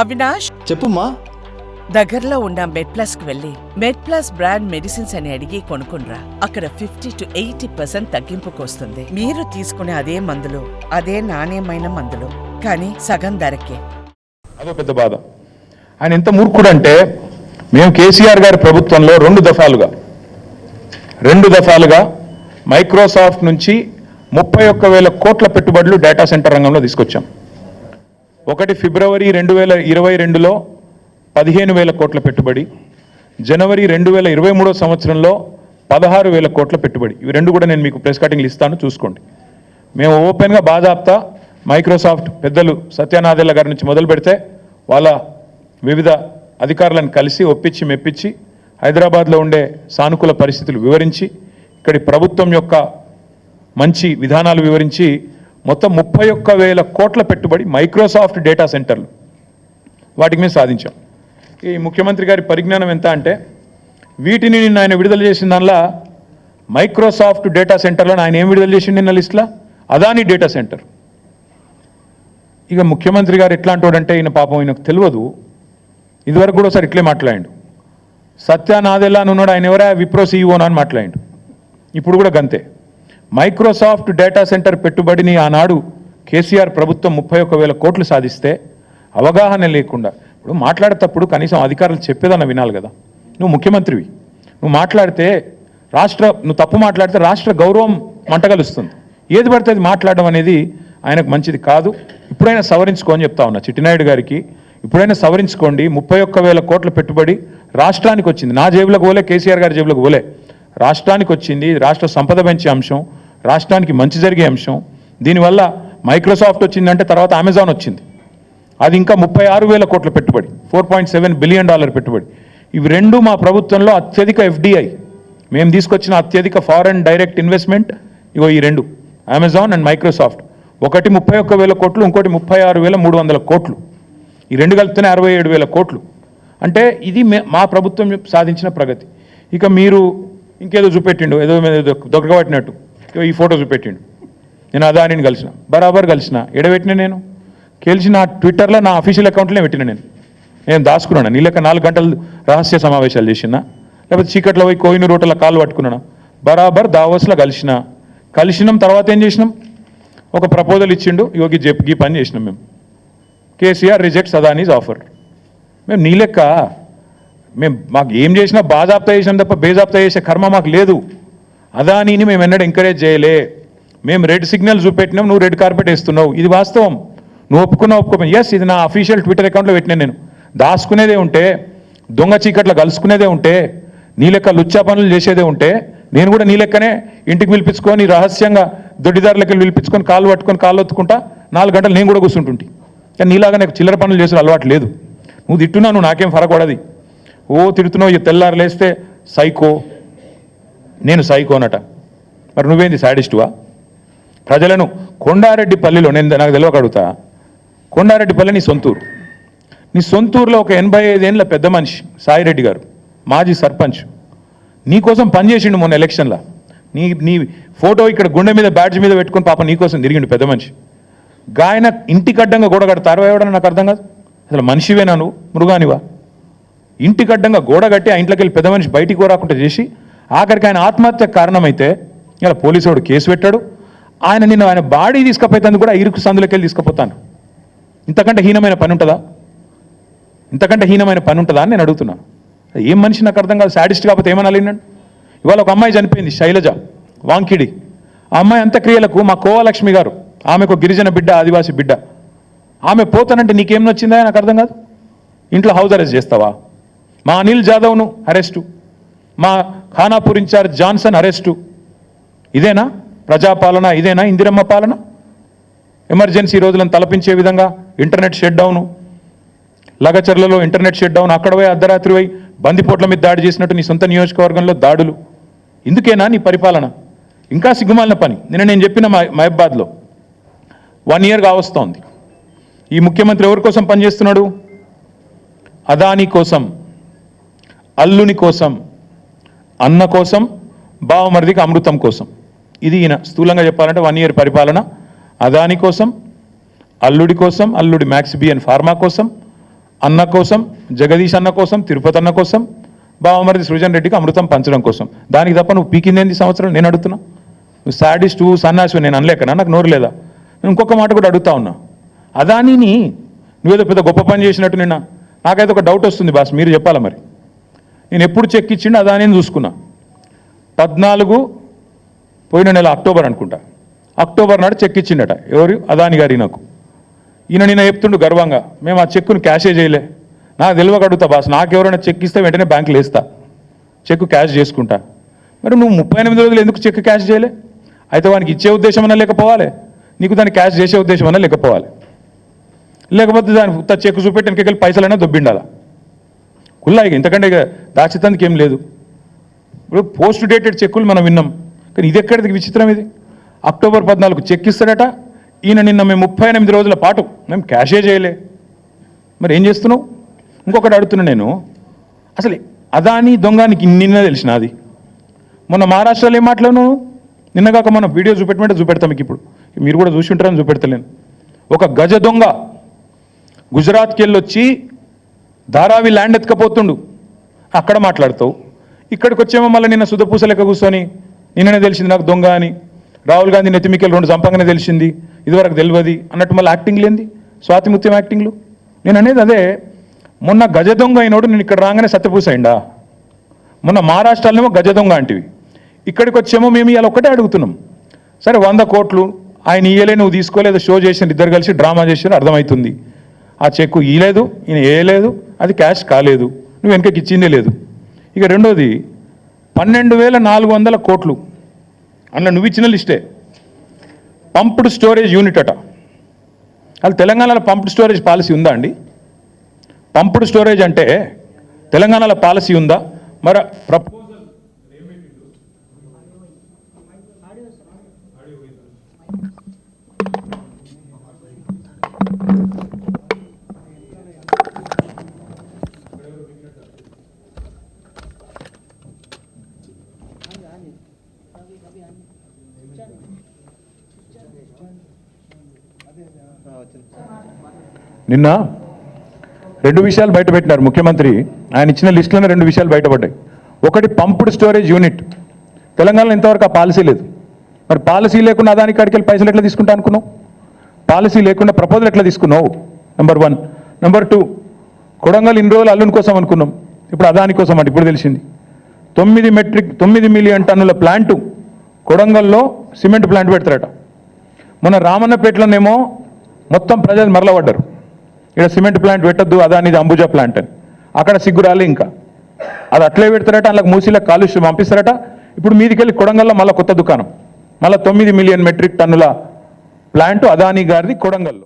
అవినాష్? చెప్పుమా దగ్గరలో ఉన్న మెడ్ ప్లస్కు వెళ్ళి మెడ్ ప్లస్ బ్రాండ్ మెడిసిన్స్ అని అడిగి కొనుక్కునరా అక్కడ ఫిఫ్టీ టు ఎయిటీ పర్సెంట్ తగ్గింపుకు వస్తుంది మీరు తీసుకునే అదే మందులు అదే నాణ్యమైన మందులు కానీ సగం ధరకే. అదో పెద్ద బాధ. ఆయన ఎంత మూర్ఖుడంటే మేము కేసీఆర్ గారి ప్రభుత్వంలో రెండు దఫాలుగా రెండు దఫాలుగా మైక్రోసాఫ్ట్ నుంచి ముప్పై ఒక్క వేల కోట్ల పెట్టుబడులు డేటా సెంటర్ రంగంలో తీసుకొచ్చాం. ఒకటి ఫిబ్రవరి రెండు వేల ఇరవై రెండులో పదిహేను వేల కోట్ల పెట్టుబడి జనవరి రెండు వేల ఇరవై మూడో సంవత్సరంలో పదహారు వేల కోట్ల పెట్టుబడి. ఇవి రెండు కూడా నేను మీకు ప్రెస్ కటింగ్లు ఇస్తాను చూసుకోండి. మేము ఓపెన్గా బాధాప్తా మైక్రోసాఫ్ట్ పెద్దలు సత్యనాదెల్ల గారి నుంచి మొదలు పెడితే వాళ్ళ వివిధ అధికారులను కలిసి ఒప్పించి మెప్పించి హైదరాబాద్లో ఉండే సానుకూల పరిస్థితులు వివరించి ఇక్కడి ప్రభుత్వం యొక్క మంచి విధానాలు వివరించి మొత్తం ముప్పై ఒక్క వేల కోట్ల పెట్టుబడి మైక్రోసాఫ్ట్ డేటా సెంటర్లు వాటికి మేము సాధించాం. ఈ ముఖ్యమంత్రి గారి పరిజ్ఞానం ఎంత అంటే వీటిని నిన్న ఆయన విడుదల చేసిన దానిలో మైక్రోసాఫ్ట్ డేటా సెంటర్లో ఆయన ఏం విడుదల చేసిండు నిన్న లిస్ట్లో? Adani data centre. ఇక ముఖ్యమంత్రి గారు ఎట్లాంటోడంటే ఈయన పాపం ఈయనకు తెలియదు. ఇదివరకు కూడా ఒకసారి ఇట్లే మాట్లాడిండు. సత్యానాదెల్లా అని ఉన్నాడు ఆయన ఎవరా? విప్రో సీఈఓనా అని మాట్లాడిండు. ఇప్పుడు కూడా గంతే. మైక్రోసాఫ్ట్ డేటా సెంటర్ పెట్టుబడిని ఆనాడు కేసీఆర్ ప్రభుత్వం ముప్పై ఒక్క వేల కోట్లు సాధిస్తే అవగాహన లేకుండా. ఇప్పుడు మాట్లాడేటప్పుడు కనీసం అధికారులు చెప్పేదన్న వినాలి కదా. నువ్వు ముఖ్యమంత్రివి. నువ్వు మాట్లాడితే రాష్ట్ర నువ్వు తప్పు మాట్లాడితే రాష్ట్ర గౌరవం మంటగలుస్తుంది ఏది పడితే అది మాట్లాడడం అనేది ఆయనకు మంచిది కాదు. ఇప్పుడైనా సవరించుకోని చెప్తా ఉన్నా. చిట్టినాయుడు గారికి ఇప్పుడైనా సవరించుకోండి. ముప్పై ఒక్క వేల కోట్ల పెట్టుబడి రాష్ట్రానికి వచ్చింది. నా జేబులకు పోలే కేసీఆర్ గారి జేబులకు పోలే రాష్ట్రానికి వచ్చింది రాష్ట్ర సంపద పెంచే అంశం రాష్ట్రానికి మంచి జరిగే అంశం. దీనివల్ల మైక్రోసాఫ్ట్ వచ్చిందంటే తర్వాత అమెజాన్ వచ్చింది. అది ఇంకా ముప్పై ఆరు వేల కోట్ల పెట్టుబడి four point seven billion dollar పెట్టుబడి. ఇవి రెండు మా ప్రభుత్వంలో అత్యధిక ఎఫ్డిఐ. మేము తీసుకొచ్చిన అత్యధిక ఫారెన్ డైరెక్ట్ ఇన్వెస్ట్మెంట్ ఇగో ఈ రెండు అమెజాన్ అండ్ మైక్రోసాఫ్ట్. ఒకటి ముప్పై ఒక్క వేల కోట్లు ఇంకోటి ముప్పై ఆరు వేల మూడు వందల కోట్లు. ఈ రెండు కలిపితేనే అరవై ఏడు వేల కోట్లు. అంటే ఇది మే- మా ప్రభుత్వం సాధించిన ప్రగతి. ఇక మీరు ఇంకేదో చూపెట్టిండు ఏదో మీద ఏదో దొరకబట్టినట్టు ఈ ఫోటో చూపెట్టిండు. నేను అదానిని కలిసిన బరాబర్ కలిసిన ఎడబెట్టిన నేను. కలిసి నా ట్విట్టర్లో నా అఫీషియల్ అకౌంట్లోనే పెట్టిన నేను. నేను దాచుకున్నాను? నీ లెక్క నాలుగు గంటలు రహస్య సమావేశాలు చేసినా లేకపోతే చీకట్లో పోయి కోయిన రోటల కాళ్ళు పట్టుకున్నాను? బరాబర్ దావోస్లో కలిసిన. కలిసినాం తర్వాత ఏం చేసినాం? ఒక ప్రపోజల్ ఇచ్చిండు యోగి చెప్పి గీ పని చేసినాం మేము. KCR rejects Adani's offer. మేము నీ లెక్క? మేము మాకు ఏం చేసినా బాజాప్తా చేసినాం తప్ప బేజాప్తా చేసే కర్మ మాకు లేదు. అదానీని మేము ఎన్నడూ ఎంకరేజ్ చేయలే. మేము రెడ్ సిగ్నల్ చూపెట్టినాం నువ్వు రెడ్ కార్పెట్ వేస్తున్నావు. ఇది వాస్తవం. నువ్వు ఒప్పుకున్నావు ఒప్పుకో ఎస్ ఇది నా అఫీషియల్ ట్విట్టర్ అకౌంట్లో పెట్టినా నేను. దాచుకునేదే ఉంటే దొంగ చీకట్లో కలుసుకునేదే ఉంటే నీ లెక్క లుచ్చా పనులు చేసేదే ఉంటే నేను కూడా నీ లెక్కనే ఇంటికి పిలిపించుకొని రహస్యంగా దొడ్డిదారులకి పిలిపించుకొని కాళ్ళు పట్టుకొని కాళ్ళు ఒత్తుకుంటా నాలుగు గంటలు నేను కూడా కూర్చుంటుంటి. కానీ నీలాగా నాకు చిల్లర పనులు చేసే అలవాటు లేదు. నువ్వు తిట్టున్నా నువ్వు నాకేం ఫరకూడదు ఓ తిడుతున్నావు తెల్లారు లేస్తే సైకో. నేను సైకోనట మరి నువ్వేంది సాడిస్టువా ప్రజలను కొండారెడ్డి పల్లిలో నేను నాకు తెలియక అడుగుతా. కొండారెడ్డిపల్లి నీ సొంతూరు. నీ సొంతూరులో ఒక ఎనభై ఐదేళ్ళ పెద్ద మనిషి సాయిరెడ్డి గారు మాజీ సర్పంచ్. నీకోసం పనిచేసిండు మొన్న ఎలక్షన్లో నీ నీ ఫోటో ఇక్కడ గుండె మీద బ్యాడ్జ్ మీద పెట్టుకుని పాప నీకోసం తిరిగిండు పెద్ద మనిషి. గాయన ఇంటికి అడ్డంగా గోడ కడతారు నాకు అర్థం కాదు. అసలు మనిషివేనా నువ్వు? మృగానివా? ఇంటికి అడ్డంగా గోడ కట్టి ఆ ఇంట్లోకి వెళ్ళి పెద్ద మనిషి బయటికి రాకుండా చేసి ఆఖరికి ఆయన ఆత్మహత్య కారణమైతే ఇలా పోలీసు వాడు కేసు పెట్టాడు. ఆయన నిన్న ఆయన బాడీ తీసుకుపోయేందుకు కూడా ఇరుకు సందులోకి వెళ్ళి తీసుకుపోతాను. ఇంతకంటే హీనమైన పని ఉంటుందా? ఇంతకంటే హీనమైన పని ఉంటుందా అని నేను అడుగుతున్నాను. ఏం మనిషి నాకు అర్థం కాదు సాడిస్ట్ కాకపోతే ఏమనాలి ఇవాళ ఒక అమ్మాయి చనిపోయింది శైలజ వాంకిడి. ఆ అమ్మాయి అంత్యక్రియలకు మా కోవలక్ష్మి గారు ఆమెకు గిరిజన బిడ్డ ఆదివాసి బిడ్డ. ఆమె పోతానంటే నీకేం నచ్చిందా నాకు అర్థం కాదు? ఇంట్లో హౌస్ అరెస్ట్ చేస్తావా? మా అనిల్ జాదవ్ను అరెస్టు. మా ఖానాపూర్ ఇన్ఛార్జ్ జాన్సన్ అరెస్టు. ఇదేనా? ప్రజాపాలన ఇదేనా? ఇందిరమ్మ పాలన? ఎమర్జెన్సీ రోజులను తలపించే విధంగా ఇంటర్నెట్ షట్ డౌను లగచర్లలో ఇంటర్నెట్ షట్ డౌన్ అక్కడ పోయి అర్ధరాత్రి పోయి బందిపోట్ల మీద దాడి చేసినట్టు నీ సొంత నియోజకవర్గంలో దాడులు. ఇందుకేనా నీ పరిపాలన? ఇంకా సిగ్గుమాలిన పని. నిన్న నేను చెప్పిన మహబాద్లో. వన్ ఇయర్ కావస్తోంది. ఈ ముఖ్యమంత్రి ఎవరి కోసం పనిచేస్తున్నాడు? అదాని కోసం. అల్లుని కోసం అన్న కోసం బావమరిదికి అమృతం కోసం. ఇది ఈయన స్థూలంగా చెప్పాలంటే వన్ ఇయర్ పరిపాలన. అదాని కోసం అల్లుడి కోసం అల్లుడి మ్యాక్సిబియన్ ఫార్మా కోసం అన్న కోసం జగదీష్ అన్న కోసం తిరుపతి అన్న కోసం బావమరిది సృజన్ రెడ్డికి అమృతం పంచడం కోసం. దానికి తప్ప నువ్వు పీకిందేంది సంవత్సరం? నేను అడుగుతున్నా. నువ్వు సాడిస్ట్ సన్నాసి నేను అనలేకనా? నాకు నోరు లేదా? నేను ఇంకొక మాట కూడా అడుగుతా ఉన్నా. అదానిని నువ్వేదో పెద్ద గొప్ప పని చేసినట్టు నిన్న నాకైతే ఒక డౌట్ వస్తుంది బాస్ మీరు చెప్పాలా మరి? నేను ఎప్పుడు చెక్ ఇచ్చిండు నేను చూసుకున్నా. పద్నాలుగు పోయిన నెల అక్టోబర్ అనుకుంటా. అక్టోబర్ నాడు చెక్ ఇచ్చిండట. ఎవరు? అదాని గారి నాకు. ఈయన నిన్న చెప్తుండు గర్వంగా మేము ఆ చెక్కును క్యాషే చేయలే. నాకు తెలియక అడుగుతా బాస్ నాకు ఎవరైనా చెక్ ఇస్తే వెంటనే బ్యాంకులో వేస్తా. చెక్ క్యాష్ చేసుకుంటా. మరి నువ్వు ముప్పై ఎనిమిది రోజులు ఎందుకు చెక్ క్యాష్ చేయలే? అయితే వానికి ఇచ్చే ఉద్దేశం అన్నా లేకపోవాలి. నీకు దాన్ని క్యాష్ చేసే ఉద్దేశం అన్నా లేకపోవాలి. లేకపోతే దాని చెక్ చూపెట్టి వెనకెళ్ళి పైసలైనా దొబ్బిండాలా? కుల్లా ఇక. ఇంతకంటే ఇక దాచితందుకు ఏం లేదు. ఇప్పుడు పోస్ట్ డేటెడ్ చెక్కులు మనం విన్నాం. కానీ ఇది ఎక్కడిది? విచిత్రం ఇది. అక్టోబర్ పద్నాలుగు చెక్ ఇస్తాడట. ఈయన నిన్న మేము ముప్పై ఎనిమిది రోజుల పాటు మేము క్యాషే చేయలే. మరి ఏం చేస్తున్నావు? ఇంకొకటి అడుగుతున్నా నేను. అసలు అదాని దొంగనికి నిన్న తెలిసిన అది. మొన్న మహారాష్ట్రలో ఏం మాట్లాడను నిన్నగాక మనం వీడియో చూపెట్టమంటే చూపెడతాం మీకు ఇప్పుడు. మీరు కూడా చూసి ఉంటారని చూపెడతలేను. ఒక గజ దొంగ గుజరాత్కి వెళ్ళొచ్చి ధారావి ల్యాండ్ ఎత్తుకపోతుండు. అక్కడ మాట్లాడతావు. ఇక్కడికి వచ్చేమో మళ్ళీ నిన్న సుధపూస లెక్క కూర్చొని నిన్ననే తెలిసింది నాకు దొంగ అని. రాహుల్ గాంధీ నెత్తిమికెళ్ళి రెండు చంపగానే తెలిసింది. ఇదివరకు తెలియదు. అన్నట్టు మళ్ళీ యాక్టింగ్ లేనిది. స్వాతిముత్యం యాక్టింగ్లు నేను అనేది అదే మొన్న గజ దొంగ అయినోడు నేను ఇక్కడ రాగానే సత్యపూస అయిందా మొన్న మహారాష్ట్రలోనేమో గజ దొంగ అంటివి. ఇక్కడికి వచ్చేమో మేము ఇవాళ ఒక్కటే అడుగుతున్నాం. సరే వంద కోట్లు ఆయన ఇయ్యలే నువ్వు తీసుకోలేదు షో చేసిన ఇద్దరు కలిసి డ్రామా చేసిన అర్థమవుతుంది. ఆ చెక్కు ఇయలేదు ఈయన వేయలేదు అది క్యాష్ కాలేదు నువ్వు వెనకకి ఇచ్చిందే లేదు. ఇక రెండోది పన్నెండు వేల నాలుగు వందల కోట్లు. అన్న నువ్వు ఇచ్చిన లిస్టే. పంప్డ్ స్టోరేజ్ యూనిట్ అట. అది తెలంగాణలో పంప్డ్ స్టోరేజ్ పాలసీ ఉందా అండి? పంప్డ్ స్టోరేజ్ అంటే తెలంగాణలో పాలసీ ఉందా? మరి ప్రపో నిన్న రెండు విషయాలు బయటపెట్టినారు ముఖ్యమంత్రి. ఆయన ఇచ్చిన లిస్టులోనే రెండు విషయాలు బయటపడ్డాయి ఒకటి పంప్డ్ స్టోరేజ్ యూనిట్. తెలంగాణలో ఇంతవరకు ఆ పాలసీ లేదు. మరి పాలసీ లేకుండా దానికి కాడికి వెళ్ళి పైసలు ఎట్లా తీసుకుంటా అనుకున్నావు? పాలసీ లేకుండా ప్రపోజల్ ఎట్లా తీసుకున్నావు? Number one number two Kodangal ఇన్ని రోజులు అల్లుని కోసం అనుకున్నాం. ఇప్పుడు అదాని కోసం అంటే ఇప్పుడు తెలిసింది. తొమ్మిది మెట్రిక్ తొమ్మిది మిలియన్ టన్నుల ప్లాంటు కొడంగల్లో సిమెంట్ ప్లాంట్ పెడతారట. మొన్న రామన్నపేటలోనేమో మొత్తం ప్రజలు మరలబడ్డారు. ఇక్కడ సిమెంట్ ప్లాంట్ పెట్టద్దు అదానిది అంబుజా ప్లాంట్ అని. అక్కడ సిగ్గురాలి ఇంకా. అది అట్లే పెడతారట అందులో మూసీలో కాలుష్యం పంపిస్తారట. ఇప్పుడు మీదికెళ్ళి కొడంగల్లో మళ్ళీ కొత్త దుకాణం. మళ్ళీ తొమ్మిది మిలియన్ మెట్రిక్ టన్నుల ప్లాంట్ అదాని గారిది కొడంగల్లో.